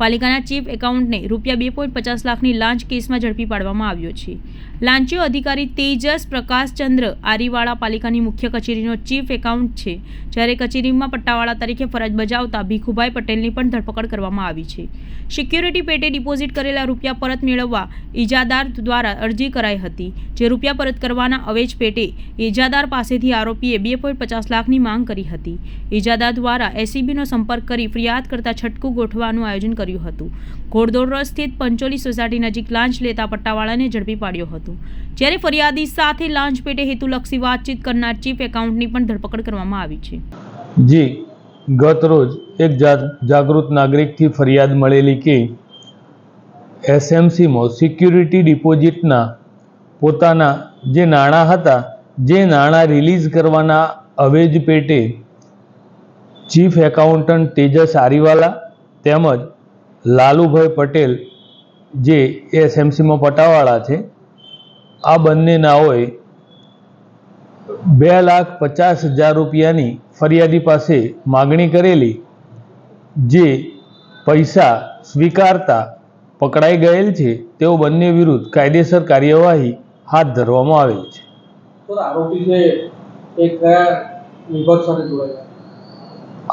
પાલિકાના ચીફ એકાઉન્ટને રૂપિયા બે પોઈન્ટ પચાસ લાખની લાંચ કેસમાં ઝડપી પાડવામાં આવ્યો છે. લાંચીઓ અધિકારી તેજસ પ્રકાશચંદ્ર આરીવાળા પાલિકાની મુખ્ય કચેરીનો ચીફ એકાઉન્ટ છે, જ્યારે કચેરીમાં પટ્ટાવાળા તરીકે ફરજ બજાવતા ભીખુભાઈ પટેલની પણ ધરપકડ કરવામાં આવી છે. સિક્યુરિટી પેટે ડિપોઝિટ કરેલા રૂપિયા પરત મેળવવા ઇજાદાર દ્વારા અરજી કરાઈ હતી, જે રૂપિયા પરત કરવાના અવેજ પેટે ઇજાદાર પાસેથી આરોપીએ બે પોઈન્ટ પચાસ લાખની માંગ કરી હતી. ઇજાદાર દ્વારા એસીબીનો સંપર્ક કરી ફરિયાદ કરતા છટકું ગોઠવાનું આયોજન કર્યું હતું. ઘોડદોડ રોડ સ્થિત પંચોલી સોસાયટી નજીક લાંચ લેતા પટ્ટાવાળાને ઝડપી પાડ્યો હતો. જ્યારે ફરિયાદી સાથે લાંચ પેટે હેતુલક્ષી વાતચીત કરનાર ચીફ એકાઉન્ટની પણ ધરપકડ કરવામાં આવી છે. જી, ગત રોજ એક જાગૃત નાગરિકથી ફરિયાદ મળેલી કે એસએમસીમાં સિક્યુરિટી ડિપોઝિટના પોતાના જે નાણાં હતા, જે નાણાં રિલીઝ કરવાના અવેજ પેટે ચીફ એકાઉન્ટન્ટ તેજસ આરીવાલા તેમજ લાલુભાઈ પટેલ જે એસએમસીમાં પટાવાળા છે આ બંને નાઓએ બે લાખ પચાસ હજાર રૂપિયાની ફરિયાદી પાસે માગણી કરેલી જે પૈસા સ્વીકારતા પકડાઈ ગયેલ છે તેઓ બંને વિરુદ્ધ કાયદેસર કાર્યવાહી હાથ ધરવામાં આવેલ છે.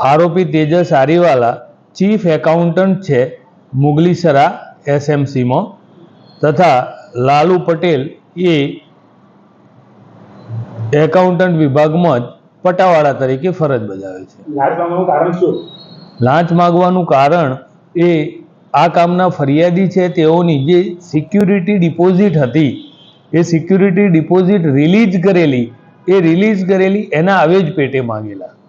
આરોપી તેજસ આરીવાલા ચીફ એકાઉન્ટન્ટ છે મુગલીસરા એસએમસીમાં તથા લાલુ પટેલ એ એકાઉન્ટન્ટ વિભાગમાં જ પટાવાળા તરીકે ફરજ બજાવે છે. લાંચ માગવાનું કારણ એ આ કામના ફરિયાદી છે તેઓની જે સિક્યુરિટી ડિપોઝિટ હતી એ સિક્યુરિટી ડિપોઝિટ રિલીઝ કરેલી એ રિલીઝ કરેલી એના અવેજ પેટે માંગેલા.